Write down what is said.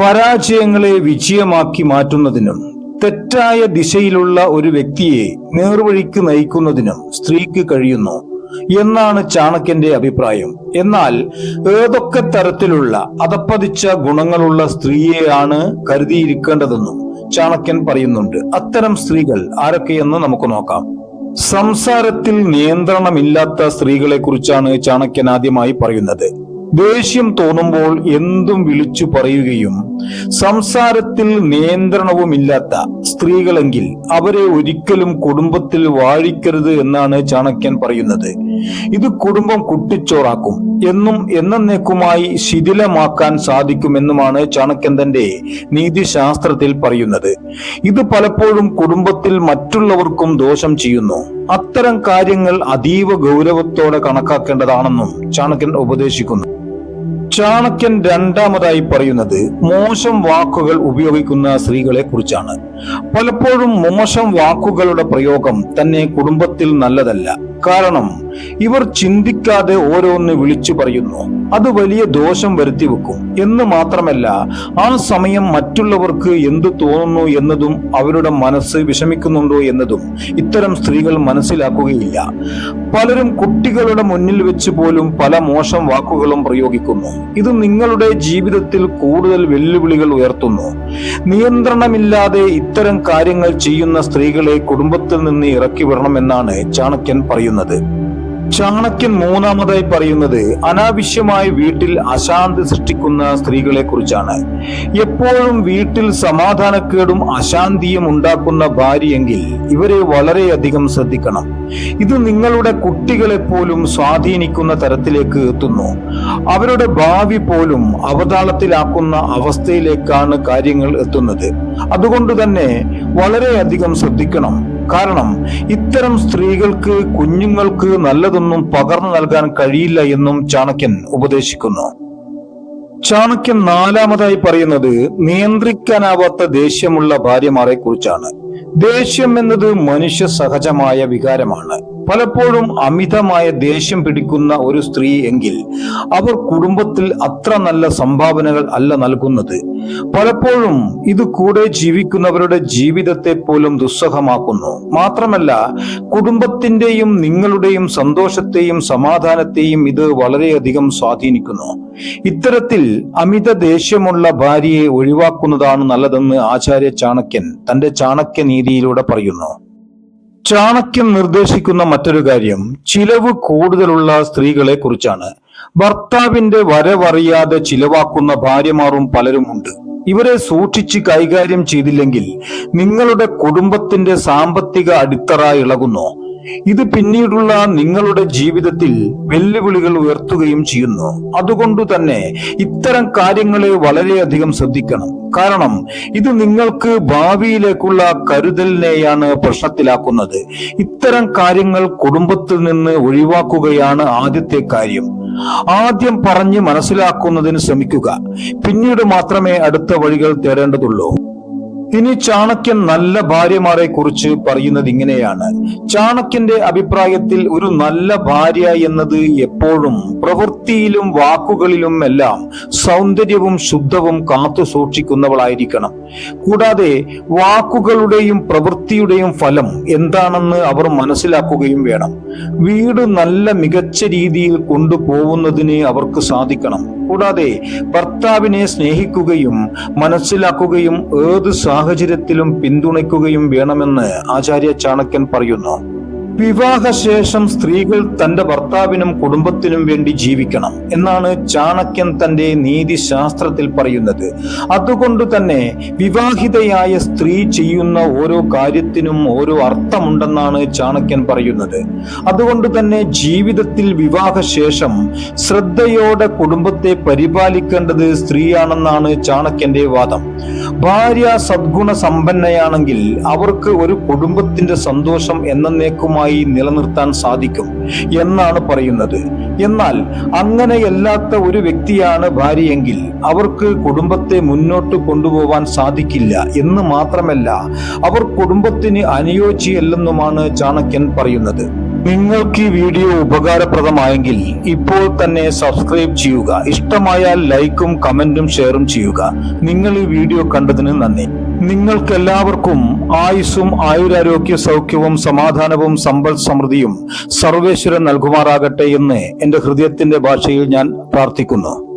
പരാജയങ്ങളെ വിജയമാക്കി മാറ്റുന്നതിനും തെറ്റായ ദിശയിലുള്ള ഒരു വ്യക്തിയെ നേർവഴിക്ക് നയിക്കുന്നതിനും സ്ത്രീക്ക് കഴിയുന്നു എന്നാണ് ചാണക്യന്റെ അഭിപ്രായം. എന്നാൽ ഏതൊക്കെ തരത്തിലുള്ള അതപ്പതിച്ച ഗുണങ്ങളുള്ള സ്ത്രീയെയാണ് കരുതിയിരിക്കേണ്ടതെന്നും ചാണക്യൻ പറയുന്നുണ്ട്. അത്തരം സ്ത്രീകൾ ആരൊക്കെയെന്ന് നമുക്ക് നോക്കാം. സംസാരത്തിൽ നിയന്ത്രണമില്ലാത്ത സ്ത്രീകളെ കുറിച്ചാണ് ചാണക്യൻ ആദ്യമായി പറയുന്നത്. ദേഷ്യം തോന്നുമ്പോൾ എന്തും വിളിച്ചു പറയുകയും സംസാരത്തിൽ നിയന്ത്രണവുമില്ലാത്ത സ്ത്രീകളെങ്കിൽ അവരെ ഒരിക്കലും കുടുംബത്തിൽ വാഴിക്കരുത് എന്നാണ് ചാണക്യൻ പറയുന്നത്. ഇത് കുടുംബം കുട്ടിച്ചോറാക്കും. എന്നും എന്നേക്കുമായി ശിഥിലമാക്കാൻ സാധിക്കുമെന്നുമാണ് ചാണക്യൻ തന്റെ നീതിശാസ്ത്രത്തിൽ പറയുന്നത്. ഇത് പലപ്പോഴും കുടുംബത്തിൽ മറ്റുള്ളവർക്കും ദോഷം ചെയ്യുന്നു. അത്തരം കാര്യങ്ങൾ അതീവ ഗൗരവത്തോടെ കണക്കാക്കേണ്ടതാണെന്നും ചാണക്യൻ ഉപദേശിക്കുന്നു. ചാണക്യൻ രണ്ടാമതായി പറയുന്നത് മോശം വാക്കുകൾ ഉപയോഗിക്കുന്ന സ്ത്രീകളെ കുറിച്ചാണ് പലപ്പോഴും മോശം വാക്കുകളുടെ പ്രയോഗം തന്നെ കുടുംബത്തിൽ നല്ലതല്ല. കാരണം ഇവർ ചിന്തിക്കാതെ ഓരോന്ന് വിളിച്ചു പറയുന്നു. അത് വലിയ ദോഷം വരുത്തി വെക്കും. എന്ന് മാത്രമല്ല ആ സമയം മറ്റുള്ളവർക്ക് എന്തു തോന്നുന്നു എന്നതും അവരുടെ മനസ്സ് വിഷമിക്കുന്നുണ്ടോ എന്നതും ഇത്തരം സ്ത്രീകൾ മനസ്സിലാക്കുകയില്ല. പലരും കുട്ടികളുടെ മുന്നിൽ വെച്ച് പോലും പല മോശം വാക്കുകളും പ്രയോഗിക്കുന്നു. ഇത് നിങ്ങളുടെ ജീവിതത്തിൽ കൂടുതൽ വെല്ലുവിളികൾ ഉയർത്തുന്നു. നിയന്ത്രണമില്ലാതെ ഇത്തരം കാര്യങ്ങൾ ചെയ്യുന്ന സ്ത്രീകളെ കുടുംബത്തിൽ നിന്ന് ഇറക്കി വിടണമെന്നാണ് ചാണക്യൻ പറയുന്നത്. ചാണക്യൻ മൂന്നാമതായി പറയുന്നത് അനാവശ്യമായി വീട്ടിൽ അശാന്തി സൃഷ്ടിക്കുന്ന സ്ത്രീകളെ കുറിച്ചാണ് എപ്പോഴും വീട്ടിൽ സമാധാനക്കേടും അശാന്തിയും ഉണ്ടാക്കുന്ന ഭാര്യയെങ്കിൽ ഇവരെ വളരെയധികം ശ്രദ്ധിക്കണം. ഇത് നിങ്ങളുടെ കുട്ടികളെ പോലും സ്വാധീനിക്കുന്ന തരത്തിലേക്ക് എത്തുന്നു. അവരുടെ ഭാവി പോലും അവതാളത്തിലാക്കുന്ന അവസ്ഥയിലേക്കാണ് കാര്യങ്ങൾ എത്തുന്നത്. അതുകൊണ്ട് തന്നെ വളരെയധികം ശ്രദ്ധിക്കണം. കാരണം ഇത്തരം സ്ത്രീകൾക്ക് കുഞ്ഞുങ്ങൾക്ക് നല്ലതൊന്നും പകർന്നു നൽകാൻ കഴിയില്ല എന്നും ചാണക്യൻ ഉപദേശിക്കുന്നു. ചാണക്യൻ നാലാമതായി പറയുന്നത് നിയന്ത്രിക്കാനാവാത്ത ദേഷ്യമുള്ള ഭാര്യമാരെ കുറിച്ചാണ് ദേഷ്യം എന്നത് മനുഷ്യ സഹജമായ വികാരമാണ്. പലപ്പോഴും അമിതമായ ദേഷ്യം പിടിക്കുന്ന ഒരു സ്ത്രീ എങ്കിൽ അവർ കുടുംബത്തിൽ അത്ര നല്ല സംഭാവനകൾ അല്ല നൽകുന്നത്. പലപ്പോഴും ഇത് കൂടെ ജീവിക്കുന്നവരുടെ ജീവിതത്തെ പോലും ദുസ്സഹമാക്കുന്നു. മാത്രമല്ല കുടുംബത്തിന്റെയും നിങ്ങളുടെയും സന്തോഷത്തെയും സമാധാനത്തെയും ഇത് വളരെയധികം സ്വാധീനിക്കുന്നു. ഇത്തരത്തിൽ അമിത ദേഷ്യമുള്ള ഭാര്യയെ ഒഴിവാക്കുന്നതാണ് നല്ലതെന്ന് ആചാര്യ ചാണക്യൻ തന്റെ ചാണക്യ നീതിയിലൂടെ പറയുന്നു. ചാണക്യൻ നിർദ്ദേശിക്കുന്ന മറ്റൊരു കാര്യം ചിലവ് കൂടുതലുള്ള സ്ത്രീകളെ കുറിച്ചാണ് ഭർത്താവിന്റെ വരവറിയാതെ ചിലവാക്കുന്ന ഭാര്യമാരും പലരുമുണ്ട് ഇവരെ സൂക്ഷിച്ച് കൈകാര്യം ചെയ്തില്ലെങ്കിൽ നിങ്ങളുടെ കുടുംബത്തിന്റെ സാമ്പത്തിക അടിത്തറ ഇളകുന്നു. ഇത് പിന്നീടുള്ള നിങ്ങളുടെ ജീവിതത്തിൽ വെല്ലുവിളികൾ ഉയർത്തുകയും ചെയ്യുന്നു. അതുകൊണ്ട് തന്നെ ഇത്തരം കാര്യങ്ങളെ വളരെയധികം ശ്രദ്ധിക്കണം. കാരണം ഇത് നിങ്ങൾക്ക് ഭാവിയിലേക്കുള്ള കരുതലിനെയാണ് പ്രശ്നത്തിലാക്കുന്നത്. ഇത്തരം കാര്യങ്ങൾ കുടുംബത്തിൽ നിന്ന് ഒഴിവാക്കുകയാണ് ആദ്യത്തെ കാര്യം. ആദ്യം പറഞ്ഞ് മനസ്സിലാക്കുന്നതിന് ശ്രമിക്കുക. പിന്നീട് മാത്രമേ അടുത്ത വഴികൾ തേടേണ്ടതുള്ളൂ. ഇനി ചാണക്യൻ നല്ല ഭാര്യമാരെ കുറിച്ച് പറയുന്നത് ഇങ്ങനെയാണ്. ചാണക്യന്റെ അഭിപ്രായത്തിൽ ഒരു നല്ല ഭാര്യ എന്നത് എപ്പോഴും പ്രവൃത്തിയിലും വാക്കുകളിലും എല്ലാം സൗന്ദര്യവും ശുദ്ധവും കാത്തു സൂക്ഷിക്കുന്നവളായിരിക്കണം. കൂടാതെ വാക്കുകളുടെയും പ്രവൃത്തിയുടെയും ഫലം എന്താണെന്ന് അവർ മനസ്സിലാക്കുകയും വേണം. വീട് നല്ല മികച്ച രീതിയിൽ കൊണ്ടുപോകുന്നതിന് അവർക്ക് സാധിക്കണം. കൂടാതെ ഭർത്താവിനെ സ്നേഹിക്കുകയും മനസ്സിലാക്കുകയും ഏത് സാഹചര്യത്തിലും പിന്തുണയ്ക്കുകയും വേണമെന്ന് ആചാര്യ ചാണക്യൻ പറയുന്നു വിവാഹശേഷം സ്ത്രീകൾ തന്റെ ഭർത്താവിനും കുടുംബത്തിനും വേണ്ടി ജീവിക്കണം എന്നാണ് ചാണക്യൻ തന്റെ നീതിശാസ്ത്രത്തിൽ പറയുന്നത്. അതുകൊണ്ട് തന്നെ വിവാഹിതയായ സ്ത്രീ ചെയ്യുന്ന ഓരോ കാര്യത്തിനും ഓരോ അർത്ഥമുണ്ടെന്നാണ് ചാണക്യൻ പറയുന്നത്. അതുകൊണ്ട് തന്നെ ജീവിതത്തിൽ വിവാഹശേഷം ശ്രദ്ധയോടെ കുടുംബത്തെ പരിപാലിക്കേണ്ടത് സ്ത്രീയാണെന്നാണ് ചാണക്യന്റെ വാദം. ഭാര്യ സദ്ഗുണ സമ്പന്നയാണെങ്കിൽ അവർക്ക് ഒരു കുടുംബത്തിന്റെ സന്തോഷം എന്നേക്കുമായി നിലനിർത്താൻ സാധിക്കും എന്നാണ് പറയുന്നത്. എന്നാൽ അങ്ങനെയല്ലാത്ത ഒരു വ്യക്തിയാണ് ഭാര്യയെങ്കിൽ അവർക്ക് കുടുംബത്തെ മുന്നോട്ട് കൊണ്ടുപോവാൻ സാധിക്കില്ല എന്ന് മാത്രമല്ല അവർ കുടുംബത്തിന് അനുയോജ്യല്ലെന്നുമാണ് ചാണക്യൻ പറയുന്നത്. നിങ്ങൾക്ക് ഈ വീഡിയോ ഉപകാരപ്രദമായെങ്കിൽ ഇപ്പോൾ തന്നെ സബ്സ്ക്രൈബ് ചെയ്യുക. ഇഷ്ടമായാൽ ലൈക്കും കമന്റും ഷെയറും ചെയ്യുക. നിങ്ങൾ ഈ വീഡിയോ കണ്ടതിന് നന്ദി. നിങ്ങൾക്കെല്ലാവർക്കും ആയുസ്സും ആയുരാരോഗ്യ സൗഖ്യവും സമാധാനവും സമ്പൽ സമൃദ്ധിയും സർവേശ്വരൻ നൽകുമാറാകട്ടെ എന്ന് എന്റെ ഹൃദയത്തിന്റെ ഭാഷയിൽ ഞാൻ പ്രാർത്ഥിക്കുന്നു.